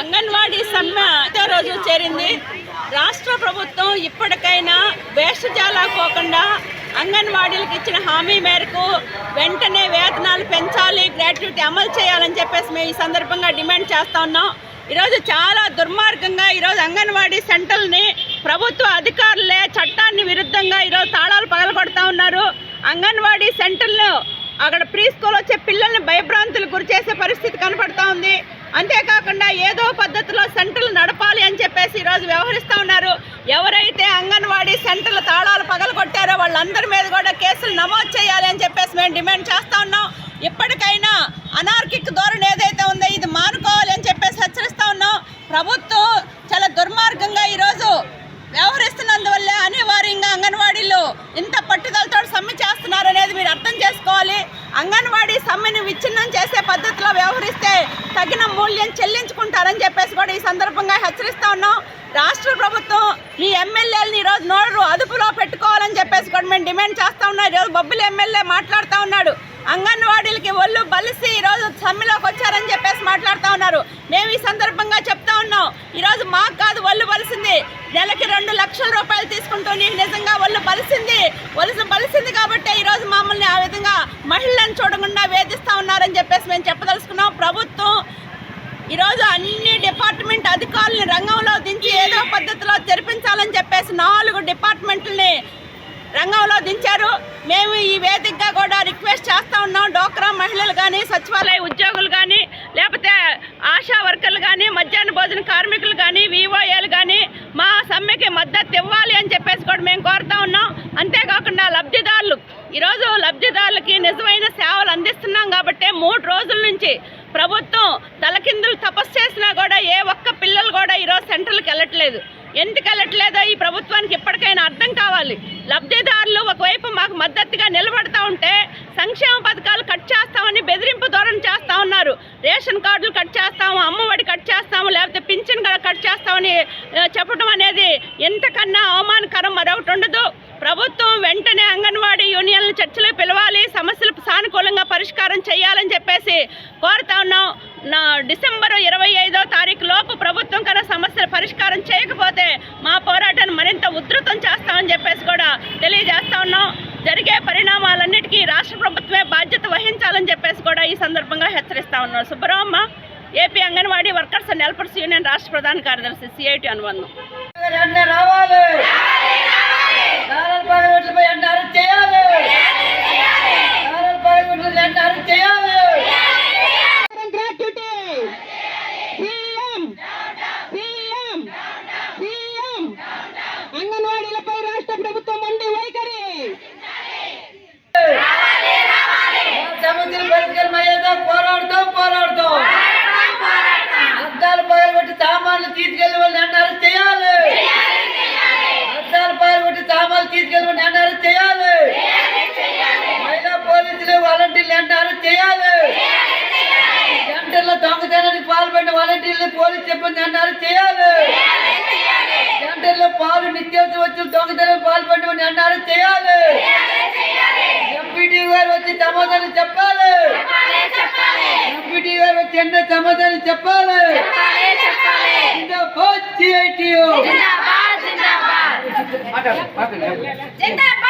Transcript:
అంగన్వాడీ సమ్మె అదే రోజు చేరింది. రాష్ట్ర ప్రభుత్వం ఇప్పటికైనా వేషజాలా పోకుండా అంగన్వాడీలకు ఇచ్చిన హామీ మేరకు వెంటనే వేతనాలు పెంచాలి గ్రాట్యుటీ అమలు చేయాలని చెప్పేసి మేము ఈ సందర్భంగా డిమాండ్ చేస్తా ఉన్నాం. ఈరోజు చాలా దుర్మార్గంగా ఈరోజు అంగన్వాడీ సెంటర్ని ప్రభుత్వ అధికారులే చట్టాన్ని విరుద్ధంగా ఈరోజు తాళాలు పగలగొడతా ఉన్నారు. అంగన్వాడీ సెంటర్లు అక్కడ ప్రీ స్కూల్ వచ్చే పిల్లల్ని భయభ్రాంతులు గురి చేసే పరిస్థితి కనపడతా ఉంది. అంతేకాకుండా ఏదో పద్ధతిలో సెంటర్లు నడపాలి అని చెప్పేసి ఈరోజు వ్యవహరిస్తూ ఉన్నారు. ఎవరైతే అంగన్వాడీ సెంటర్లు తాళాలు పగలగొట్టారో వాళ్ళందరి మీద కూడా కేసులు నమోదు చేయాలి అని చెప్పేసి మేము డిమాండ్ చేస్తూ ఉన్నాం. ఇప్పటికైనా అనార్కిక్ ధోరణి ఏదైతే ఉందో ఇది మానుకోవాలి అని చెప్పేసి హెచ్చరిస్తూ ఉన్నాం. ప్రభుత్వం చాలా దుర్మార్గంగా ఈరోజు వ్యవహరిస్తున్నందువల్లే అనివార్యంగా అంగన్వాడీలు ఇంత పట్టుదలతో సమ్మె చేస్తున్నారు అనేది మీరు అర్థం చేస్తారు చేసే పద్ధతిలో వ్యవహరిస్తే తగిన మూల్యం చెల్లించుకుంటారని చెప్పేసి కూడా ఈ సందర్భంగా హెచ్చరిస్తూ ఉన్నాం. రాష్ట్ర ప్రభుత్వం మీ ఎమ్మెల్యేలని ఈరోజు నోరు అదుపులో పెట్టుకోవాలని చెప్పేసి కూడా మేము డిమాండ్ చేస్తా ఉన్నాం. ఈరోజు బొబ్బులు ఎమ్మెల్యే మాట్లాడుతూ ఉన్నాడు. అంగన్వాడీలకి ఒళ్ళు బలిసి ఈరోజు సమ్మెలోకి వచ్చారని చెప్పేసి మాట్లాడుతూ ఉన్నారు. మేము ఈ సందర్భంగా చెప్తా ఉన్నాం. ఈరోజు మాకు కాదు ఒళ్ళు బలిసింది. నెలకి రెండు లక్షల రూపాయలు తీసుకుంటూ నీకు నిజంగా ఒళ్ళు బలిసింది. ఒలుసు బలిసింది కాబట్టి ఈరోజు మమ్మల్ని ఆ విధంగా మహిళలను చూడకుండా వేధిస్తూ ఉన్నారని చెప్పేసి మేము చెప్పదలుచుకున్నాం ప్రభుత్వం ఈరోజు అన్ని డిపార్ట్మెంట్ అధికారులని రంగంలో దించి ఏదో పద్ధతిలో తెరిపించాలని చెప్పేసి డిపార్ట్మెంట్ని రంగంలో దించారు. మేము ఈ వేదికగా కూడా రిక్వెస్ట్ చేస్తూ ఉన్నాం. డోక్రా మహిళలు కానీ సచివాలయ ఉద్యోగులు కానీ లేకపోతే ఆశా వర్కర్లు కానీ మధ్యాహ్న భోజన కార్మికులు కానీ వివోఏలు కానీ మా సమ్మెకి మద్దతు ఇవ్వాలి అని చెప్పేసి కూడా మేము కోరుతా ఉన్నాం. అంతేకాకుండా లబ్ధిదారులు ఈరోజు లబ్ధిదారులకి నిజమైన సేవలు అందిస్తున్నాం కాబట్టి మూడు రోజుల నుంచి ప్రభుత్వం తలకిందులు తపస్సు చేసినా కూడా ఏ ఒక్క పిల్లలు కూడా ఈరోజు సెంటర్లకు వెళ్ళట్లేదు. ఎందుకు వెళ్ళట్లేదో ఈ ప్రభుత్వానికి ఇప్పటికైనా అర్థం కావాలి. లబ్ధిదారులు ఒకవైపు మాకు మద్దతుగా నిలబడతా ఉంటే సంక్షేమ పథకాలు కట్ చేస్తామని బెదిరింపు ధోరణి చేస్తా ఉన్నారు. రేషన్ కార్డులు కట్ చేస్తాము అమ్మఒడి కట్ చేస్తాము లేకపోతే పింఛన్ కూడా కట్ చేస్తామని చెప్పడం అనేది ఎంతకన్నా అవమానకరం మరొకటి ఉండదు. ప్రభుత్వం వెంటనే అంగన్వాడీ యూనియన్లు చర్చలు పిలవాలి సమస్యలు సానుకూలంగా పరిష్కారం చేయాలని చెప్పేసి కోరుతా ఉన్నాం. నా డిసెంబర్ ఇరవై ఐదో తారీఖు లోపు ప్రభుత్వం కన్నా పరిష్కారం చేయకపోతే మా పోరాటాన్ని మరింత ఉధృతం చేస్తామని చెప్పేసి కూడా తెలియజేస్తా ఉన్నాం. జరిగే పరిణామాలన్నిటికీ రాష్ట్ర ప్రభుత్వమే బాధ్యత వహించాలని చెప్పేసి కూడా ఈ సందర్భంగా హెచ్చరిస్తా ఉన్నాం. Subbaramma AP anganwadi workers and helpers union రాష్ట్ర ప్రధాన కార్యదర్శి సిఐటి అనుబంధం వెంటనే రావాలి నాలుగు పగలగొట్లపై వెంటనే అరెస్ట్ చేయాలి నాలుగు పగలగొట్లు వెంటనే అరెస్ట్ చేయాలి గ్రాట్యుటీ సీఎం సీఎం సీఎం అంగన్వాడీలపై రాష్ట్ర ప్రభుత్వం మొండి వైఖరి సమస్యలు పరిష్కారం అయ్యేదా పోరాడుతాం పోరాడుతాం పాల్గొట్టి పగలగొట్టి సామాన్లు వాళ్ళు చేయాలి. అద్దాలు పాల్గొట్టి సామాన్లు తీసుకెళ్ళి వాళ్ళు చేయాలి. మహిళా పోలీసులు వాలంటీర్లు అన్నారు చేయాలి. సెంటర్లో దొంగతనానికి పాల్పడిన వాలంటీర్లు పోలీస్ చెప్పింది అన్నారు అరెస్ట్ చేయాలి. సెంటర్లో పాలు నిత్యావసర వచ్చి దొంగతనం పాల్పడిన అన్నారు చేయాలి. ఎంపీటీ గారు వచ్చి సమాధానం చెప్పాలి. ఎన్నో సమాధానం చెప్పాలి. జిందాబాద్ జిందాబాద్ జిందాబాద్.